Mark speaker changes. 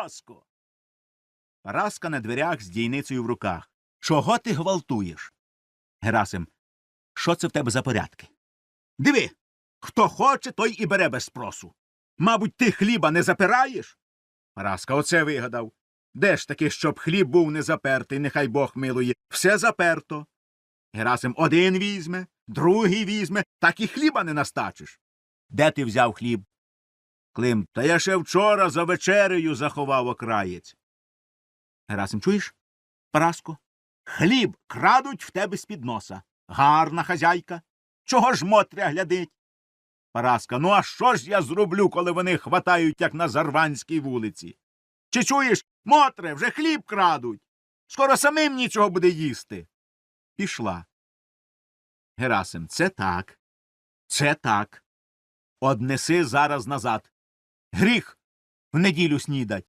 Speaker 1: Параско. Параска на дверях з дійницею в руках. Чого ти гвалтуєш? Герасим. Що це в тебе за порядки? Диви, хто хоче, той і бере без спросу. Мабуть, ти хліба не запираєш? Параска оце вигадав. Де ж таки, щоб хліб був не запертий, нехай Бог милує, все заперто. Герасим один візьме, другий візьме, так і хліба не настачиш. Де ти взяв хліб? Клим, та я ще вчора за вечерею заховав окраєць. Герасим, чуєш? Параско, хліб крадуть в тебе з-під носа. Гарна хазяйка. Чого ж Мотря глядить? Параска, ну а що ж я зроблю, коли вони хватають, як на Зарванській вулиці? Чи чуєш, Мотре, вже хліб крадуть. Скоро самим нічого буде їсти. Пішла. Герасим, це так. Це так. Однеси зараз назад. Гріх в неділю снідать.